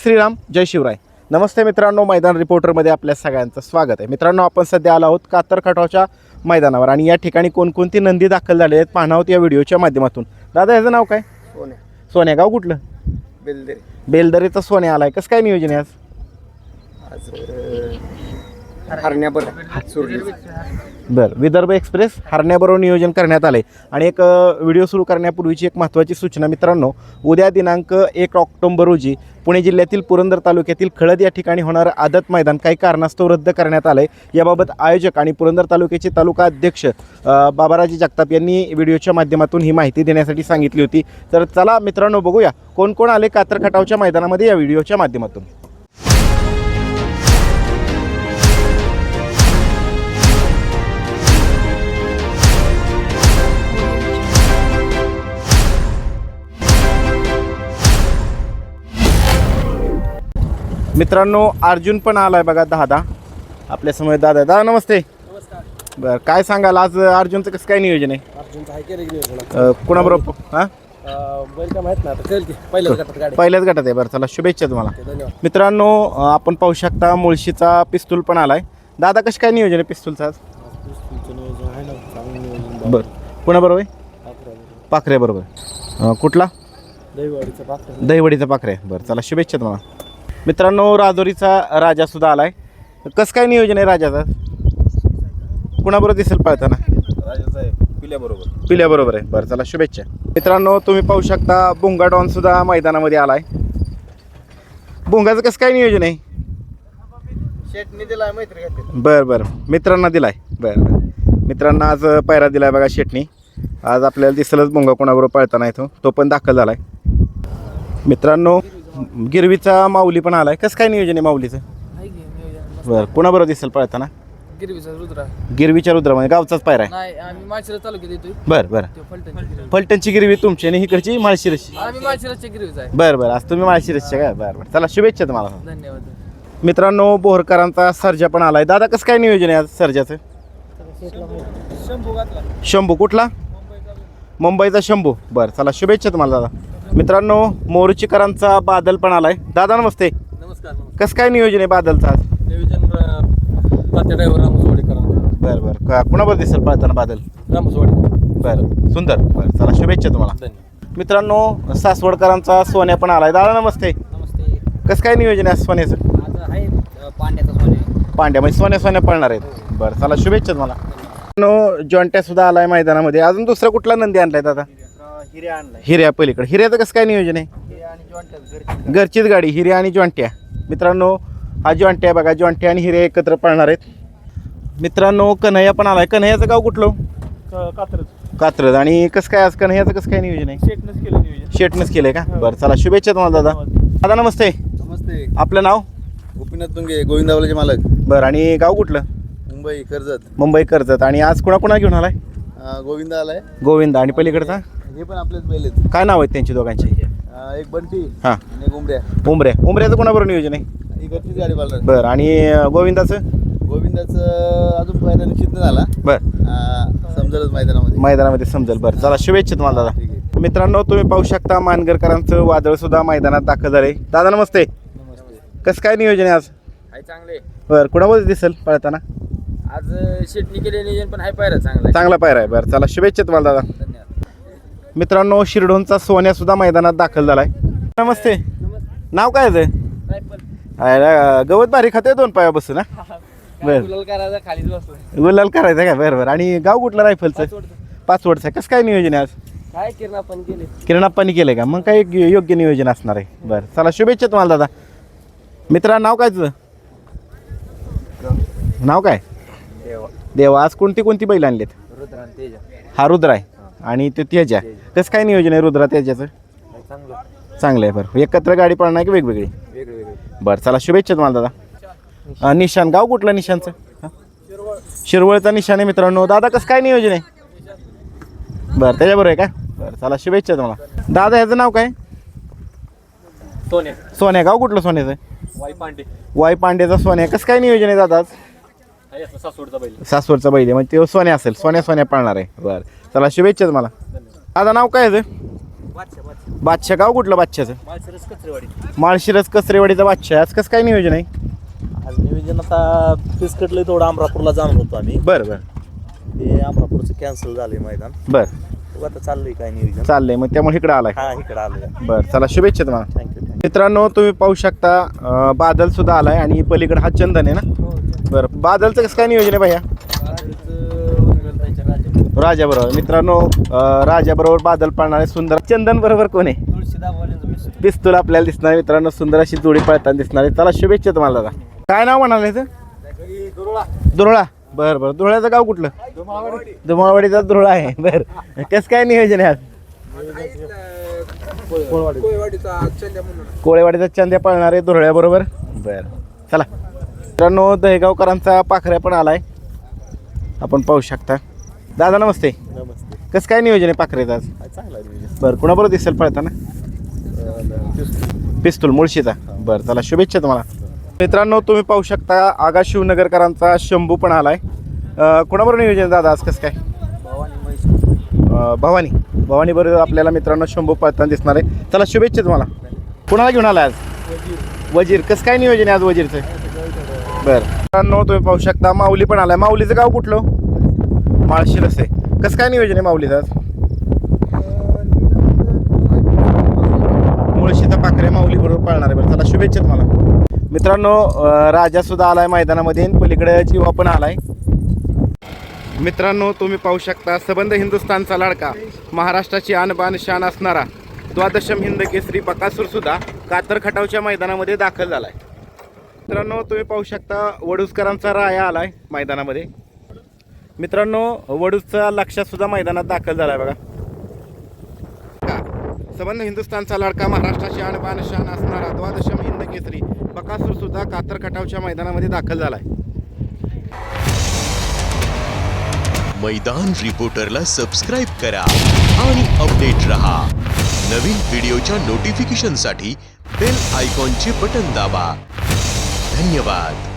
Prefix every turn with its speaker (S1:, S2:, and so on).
S1: श्रीराम जय शिवराय. नमस्ते मित्रांनो मैदान रिपोर्टरमध्ये आपल्या सगळ्यांचं स्वागत आहे. मित्रांनो आपण सध्या आलो आहोत कातर खटावच्या मैदानावर आणि या ठिकाणी कोणकोणती नंदी दाखल झाले आहेत पाहणार आहोत या व्हिडिओच्या माध्यमातून. दादा याचं नाव काय?
S2: सोन्या.
S1: सोन्या गाव कुठलं?
S2: बेलदे
S1: बेलदरीचं सोन्या आलाय. कसं काय नियोजन आहे आज?
S2: आज हरण्यावर सोडली
S1: बरं विदर्भ एक्सप्रेस हरण्याबरोबर नियोजन करण्यात आले आणि एक व्हिडिओ सुरू करण्यापूर्वीची एक महत्त्वाची सूचना मित्रांनो उद्या दिनांक एक ऑक्टोंबर रोजी पुणे जिल्ह्यातील पुरंदर तालुक्यातील खळद या ठिकाणी होणारं आदत मैदान. काही कारणास्तव रद्द करण्यात आलं आहे याबाबत आयोजक आणि पुरंदर तालुक्याचे तालुका अध्यक्ष बाबाराजी जगताप यांनी व्हिडिओच्या माध्यमातून ही माहिती देण्यासाठी सांगितली होती. तर चला मित्रांनो बघूया कोण कोण आले कात्रखटावच्या मैदानामध्ये या व्हिडिओच्या माध्यमातून. मित्रांनो अर्जुन पण आलाय बघा दादा. आपल्यासमोर दादा दादा नमस्ते.
S2: नमस्कार.
S1: बरं काय सांगाल? आज अर्जुनचं कसं काय नियोजन आहे?
S2: अर्जुनचं आहे
S1: अ, कुणाबरोबर हां?
S2: बैल काय माहीत ना आता. कळेल की पहिल्याच गटात गाडी.
S1: पहिल्याच गटात आहे. बरं चला शुभेच्छा तुम्हाला.
S2: धन्यवाद.
S1: मित्रांनो अ, आपण पाहू शकता मुळशीचा पिस्तूल पण आलाय. दादा कसं काय नियोजन आहे पिस्तूलचं आज?
S2: नियोजन आहे ना चांगलं नियोजन
S1: बरं. कुणाबरोबर आहे? पाखरे बरोबर अ, कुठला?
S2: दहीवाडीचं पात्र
S1: दहीवडीचा पाखरे बरं चला शुभेच्छा तुम्हाला. मित्रांनो राजोरीचा राजा सुद्धा आलाय. कसं काय नियोजन आहे राजाचं? कुणाबरोबर दिसेल पळताना?
S2: राजाचं आहे पिल्याबरोबर.
S1: पिल्या बरोबर आहे. बरं चला शुभेच्छा. मित्रांनो तुम्ही पाहू शकता बुंगा डॉन सुद्धा मैदानामध्ये आलाय. बुंगाचं कसं काय नियोजन आहे?
S2: शेटनी दिला मैत्री
S1: बरं बरं. मित्रांना दिलाय. बरं बरं. मित्रांना आज पायरा दिलाय बघा शेटनी. आज आपल्याला दिसलंच बुंगा कोणाबरोबर पळताना येतो तो पण दाखल झालाय. मित्रांनो गिरवीचा माऊली पण आलाय. कसं काय नियोजन आहे माऊलीचं?
S2: आहे की नियोजन?
S1: बरं कुणाबरोबर दिसेल पळताना?
S2: गिरवीचा रुद्रा
S1: गिरवीच्या रुद्रामध्ये गावचाच पायरा आहे.
S2: नाही आम्ही माळशिरस तालुक्यात येतोय.
S1: बरं बरं.
S2: तो फलटणची गिरवी.
S1: फलटणची गिरवी तुमची आणि इकडची माळशिरसची.
S2: आम्ही माळशिरसच्या गिरवीचा आहे.
S1: बरं बरं. आज तुम्ही माळशिरसच्या काय बरं बरं. चला शुभेच्छा तुम्हाला.
S2: धन्यवाद.
S1: मित्रांनो बोरकरांचा सर्जा पण आलाय. दादा कसं काय नियोजन आहे आज सर्जाचं?
S2: शंभू
S1: कुठला? मुंबईचा शंभू. बरं चला शुभेच्छा तुम्हाला दादा. मित्रांनो मोरचीकरांचा बादल पण आलाय. दादा नमस्ते.
S2: नमस्कार
S1: कसं काय नियोजन आहे बादलचं आज?
S2: नियोजन तात्या ड्रायव्हर
S1: बरं बरं. का कुणाबरोबर दिसेल पळताना बादल?
S2: रामसवाडी
S1: बरं. सुंदर. बरं चला शुभेच्छा तुम्हाला.
S2: धन्यवाद.
S1: मित्रांनो सासवडकरांचा सोन्या पण आलाय. दादा नमस्ते.
S2: नमस्ते.
S1: कसं काय नियोजन आहे आज सोन्याचं?
S2: आज आहे अ, पांड्याचा सोने
S1: पांड्या म्हणजे सोन्या सोन्या पळणार आहेत. बरं चला शुभेच्छा तुम्हाला. नो जॉन्ट्या सुद्धा आलाय मैदानामध्ये. अजून दुसरा कुठला नंदी आणलाय दादा?
S2: आणलाय.
S1: हिऱ्या पलीकडे. हिऱ्याचं कसं काय नियोजन आहे?
S2: हिरे आणि
S1: घरचीच गाडी. हिऱ्या आणि जॉन्ट्या. मित्रांनो हा जॉन्ट्या बघा. जॉन्ट्या आणि हिरे एकत्र पळणार आहेत. मित्रांनो कन्हैया पण आलाय. कन्हैयाचं गाव कुठलं?
S2: कात्रज.
S1: कात्रज. आणि कसं काय आज कन्हैयाचं कसं काय नियोजन आहे?
S2: शेटनंच केलं नियोजन.
S1: शेटनंच केलंय का? बरं चला शुभेच्छा तुम्हाला दादा. दादा नमस्ते.
S3: नमस्ते.
S1: आपलं नाव?
S3: गोपीनाथ तुंगे गोविंदावलाचे मालक.
S1: बरं आणि गाव कुठलं?
S3: मुंबई कर्जत.
S1: मुंबई कर्जत. आणि आज कुणा कुणा घेऊन आलाय?
S3: अं, गोविंदा आलाय.
S1: गोविंद. आणि पलीकडचा?
S3: हे पण आपलेच बैल आहेत.
S1: काय नाव आहेत त्यांची दोघांची?
S3: अं, एक बंटी
S1: हां.
S3: आणि एक उमऱ्या.
S1: उमऱ्या. उमऱ्याचं कोणाबरोबर नियोजन आहे?
S3: ही घरचीच गाडी पाळणार
S1: बरं आणि अं, गोविंदाचं?
S3: गोविंदाचं अजून पहिला निश्चित नाही झाला.
S1: बरं.
S3: अं, समजेलच मैदानामध्ये.
S1: मैदानामध्ये समजेल. बरं चला शुभेच्छा तुम्हाला
S3: ठीक
S1: दादा
S3: आहे.
S1: मित्रांनो तुम्ही पाहू शकता मानगरकरांचं वादळ सुद्धा मैदानात दाखल झाले दादा नमस्ते.
S2: नमस्ते.
S1: कसं काय नियोजन आहे आज?
S2: हाय चांगले.
S1: बरं कुणामध्ये दिसेल पळताना?
S2: आज शेटनी केले नियोजन पण हाय पायरा चांगला.
S1: चांगला पायरा आहे. बरं चला शुभेच्छा तुम्हाला दादा. मित्रांनो शिरढोणचा सोन्या सुद्धा मैदानात दाखल झालाय. नमस्ते. नाव काय आहे? अरे, गवत बारी खाते दोन पाया बसून ना बरं.
S2: गुलाल करायचा खालीच बसलो
S1: गुलाल करायचं का? बरं बरं. आणि गाव कुठलं रायफलचं? पाचवडचं. आहे. कसं काय नियोजन आहे आज?
S2: काय किरण आपण
S1: किरणाप्पानी केलंय का? मग काय योग्य योग्य नियोजन असणार आहे. बरं. चला शुभेच्छा तुम्हाला दादा. मित्रा नाव काय तुझं? नाव काय?
S2: देवा.
S1: देवा. आज कोणती कोणती बैल आणलीत?
S2: रुद्रान तेजा.
S1: हा रुद्र आहे. आणि तो तेजा. कसं काय नियोजन आहे रुद्रा तेजाचं?
S2: चांगलं
S1: चांगलं आहे बरं. एकत्र गाडी पळणार आहे की वेगवेगळी?
S2: वेगळे वेगळे
S1: बरं चला शुभेच्छा तुम्हाला दादा. अं, निशान गाव कुठलं निशानचं? हं? शिरवळचा निशाण आहे मित्रांनो. दादा कसं काय नियोजन आहे? बरं त्याच्याबरोबर आहे का? बरं चला शुभेच्छा तुम्हाला. दादा ह्याचं नाव काय?
S2: सोन्या.
S1: सोन्या. गाव कुठलं सोन्याचं?
S2: वाई पांडे
S1: वाय पांड्याचा सोन्या. कसं काय नियोजन आहे दादा आज?
S2: सासवडचा बैल.
S1: सासवडचा बैल आहे. म्हणजे तो सोन्या असेल. सोन्या सोन्या पाळणार आहे. बरं. चला शुभेच्छा तुम्हाला. दादा नाव काय आहे याचं? बादशाह गाव कुठलं बादशाचं
S2: माळशिरस कचरेवाडी.
S1: माळशिरस कसरेवाडीचा बादशाह. आज कसं काय नियोजन आहे?
S4: आज नियोजन आता फिसकटलं थोडं अमरापूरला जाणार होतो आम्ही.
S1: बरं बरं.
S4: ते अमरापूरचं कॅन्सल झालंय मैदान.
S1: बरं.
S4: बघू आता चाललंय काय नियोजन.
S1: चाललंय. मग त्यामुळे इकडे आलाय.
S4: हा इकडे आलोय.
S1: बरं चला शुभेच्छा तुम्हाला.
S4: थँक्यू
S1: मित्रांनो तुम्ही पाहू शकता अं, बादल सुद्धा आलाय आणि पलीकडे हा चंदन आहे ना? बरं. बादलचं कसं काय नियोजन आहे भैया? राजा बरोबर. मित्रांनो अं, राजा बरोबर बादल पाळणारे सुंदर चंदन बरोबर कोण आहे? पिस्तूल आपल्याला दिसणार मित्रांनो सुंदर अशी जोडी पळताना दिसणार आहे. चला शुभेच्छा तुम्हाला दादा. काय नाव म्हणाले दुरळा. बरं बरं. धुळ्याचं गाव कुठलं? धुमाळवाडीचा दुरळा आहे. बरं. कसं काय नियोजन आहे आज? कोळेवाडीचा चंद्या पळणार आहे दुरळ्या बरोबर. बरं. चला. मित्रांनो दहेगावकरांचा पाखऱ्या पण आलाय. आपण पाहू शकता. दादा नमस्ते.
S4: नमस्ते.
S1: कसं काय नियोजन आहे पाखरेचं आज?
S4: चांगला
S1: बरं कुणाबरोबर दिसेल पळताना? पिस्तूल मुळशीचा. बरं चला शुभेच्छा तुम्हाला. मित्रांनो तुम्ही पाहू शकता आगा शिवनगरकरांचा शंभू पण आलाय. अं, कुणाबरोबर नियोजन आहे दादा आज? कसं काय? अं, भवानी. भवानी बरोबर आपल्याला मित्रांनो शंभू पळताना दिसणार आहे. चला शुभेच्छा तुम्हाला. कुणाला घेऊन आला आज? वजीर. कसं काय नियोजन आहे आज वजीरचं? बरं. मित्रांनो तुम्ही पाहू शकता माऊली पण आलाय. माऊलीचं गाव कुठलं? माळशी आहे कसं काय नियोजन आहे माऊलीचं आज? मुळशीचा पाखरे माऊली बरोबर पाळणार आहे बरं. चला शुभेच्छा तुम्हाला. मित्रांनो राजा सुद्धा आलाय मैदानामध्ये पलीकडे जीवा पण आलाय. मित्रांनो तुम्ही पाहू शकता सबंध हिंदुस्थानचा लाडका महाराष्ट्राची आणबान शान असणारा द्वादशम हिंद केसरी बकासूर सुद्धा कातर खटावच्या मैदानामध्ये दाखल झालाय. मित्रांनो तुम्ही पाहू शकता वडूसकरांचा राया आलाय मैदानामध्ये. मित्रांनो वडूजचा लक्षात सुद्धा मैदानात दाखल झालाय बघा. संबंध हिंदुस्थानचा लाडका महाराष्ट्राची आणबान शान असणारा द्वादशम हिंद केसरी बकासूर सुद्धा कातर कटावच्या मैदानामध्ये दाखल झालाय.
S5: मैदान रिपोर्टरला सबस्क्राईब करा आणि अपडेट रहा. नवीन व्हिडिओच्या नोटिफिकेशनसाठी बेल आयकॉनचे बटन दाबा. धन्यवाद.